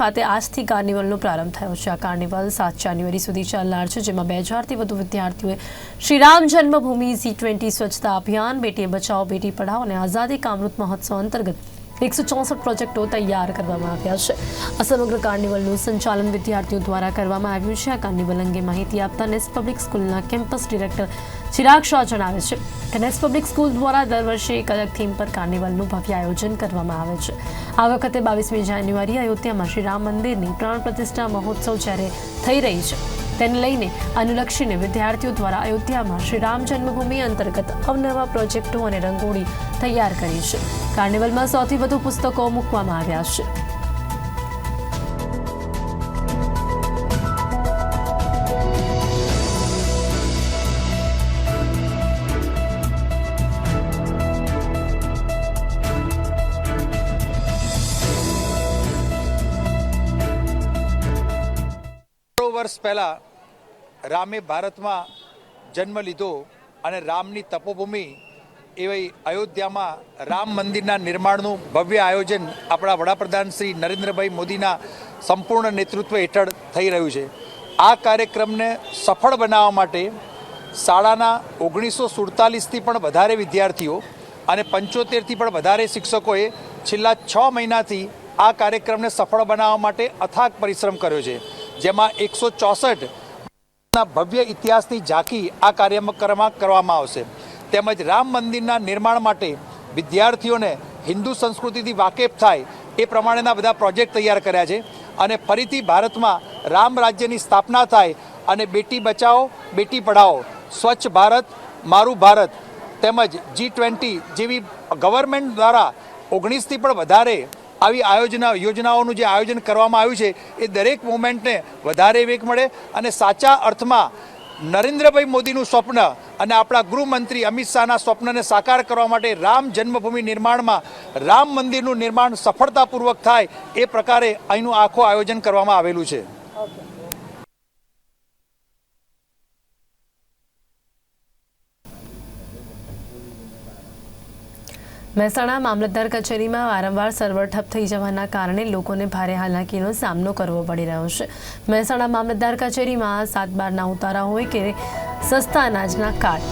ખાતે આજથી કાર્નિવલનો પ્રારંભ થયો છે. આ કાર્નિવલ સાત જાન્યુઆરી સુધી ચાલનાર છે, જેમાં બે હજારથી વધુ વિદ્યાર્થીઓએ શ્રીરામ જન્મભૂમિ સી ટ્વેન્ટી સ્વચ્છતા અભિયાન બેટી બચાવો, બેટી પઢાઓ અને આઝાદી કામૃત મહોત્સવ અંતર્ગત એકસો ચોસઠ પ્રોજેક્ટો તૈયાર કરવામાં આવ્યા છે. આ સમગ્ર કાર્નિવલનું સંચાલન વિદ્યાર્થીઓ દ્વારા કરવામાં આવ્યું છે. આ કાર્નિવલ અંગે માહિતી આપતા નેસ્ટ પબ્લિક સ્કૂલના કેમ્પસ ડિરેક્ટર ચિરાગ શાહ જણાવે છે કે નેસ્ટ પબ્લિક સ્કૂલ દ્વારા દર વર્ષે એક અલગ થીમ પર કાર્નિવલનું ભવ્ય આયોજન કરવામાં આવે છે. આ વખતે બાવીસમી જાન્યુઆરી અયોધ્યામાં શ્રી રામ મંદિરની પ્રાણ પ્રતિષ્ઠા મહોત્સવ જ્યારે થઈ રહી છે તેને લઈને અનુલક્ષીને વિદ્યાર્થીઓ દ્વારા અયોધ્યામાં શ્રી રામ જન્મભૂમિ અંતર્ગત અવનવા પ્રોજેક્ટો અને રંગોળી તૈયાર કરી છે. કાર્નિવલમાં સૌથી વધુ પુસ્તકો મૂકવામાં આવ્યા છે. વર્ષ પહેલાં રામે ભારતમાં જન્મ લીધો અને રામની તપોભૂમિ એવી અયોધ્યામાં રામ મંદિરના નિર્માણનું ભવ્ય આયોજન આપણા વડાપ્રધાન શ્રી નરેન્દ્રભાઈ મોદીના સંપૂર્ણ નેતૃત્વ હેઠળ થઈ રહ્યું છે. આ કાર્યક્રમને સફળ બનાવવા માટે શાળાના ઓગણીસો સુડતાલીસથી પણ વધારે વિદ્યાર્થીઓ અને પંચોતેરથી પણ વધારે શિક્ષકોએ છેલ્લા છ મહિનાથી આ કાર્યક્રમને સફળ બનાવવા માટે અથાગ પરિશ્રમ કર્યો છે. જેમાં એકસો ચોસઠ ના ભવ્ય ઇતિહાસની ઝાંખી આ કાર્યક્રમમાં કરવામાં આવશે. તેમજ રામ મંદિરના નિર્માણ માટે વિદ્યાર્થીઓને હિન્દુ સંસ્કૃતિથી વાકેફ થાય એ પ્રમાણેના બધા પ્રોજેક્ટ તૈયાર કર્યા છે અને ફરીથી ભારતમાં રામ રાજ્યની સ્થાપના થાય અને બેટી બચાવો, બેટી પઢાઓ, સ્વચ્છ ભારત, મારું ભારત તેમજ જી ટ્વેન્ટી જેવી ગવર્મેન્ટ દ્વારા ઓગણીસથી પણ વધારે આવી આયોજના, યોજનાઓનું જે આયોજન કરવામાં આવ્યું છે, એ દરેક મુમેન્ટને વધારે વેગ મળે અને સાચા અર્થમાં નરેન્દ્રભાઈ મોદીનું સ્વપ્ન અને આપણા ગૃહમંત્રી અમિત શાહના સ્વપ્નને સાકાર કરવા માટે રામ જન્મભૂમિ નિર્માણમાં રામ મંદિરનું નિર્માણ સફળતાપૂર્વક થાય એ પ્રકારે અહીંનું આખું આયોજન કરવામાં આવેલું છે. મહેસાણા મામલતદાર કચેરીમાં વારંવાર સર્વર ઠપ થઈ જવાના કારણે લોકોને ભારે હાલાકીનો સામનો કરવો પડી રહ્યો છે. મહેસાણા મામલતદાર કચેરીમાં સાત બારના ઉતારા હોય કે સસ્તા અનાજના કાર્ડ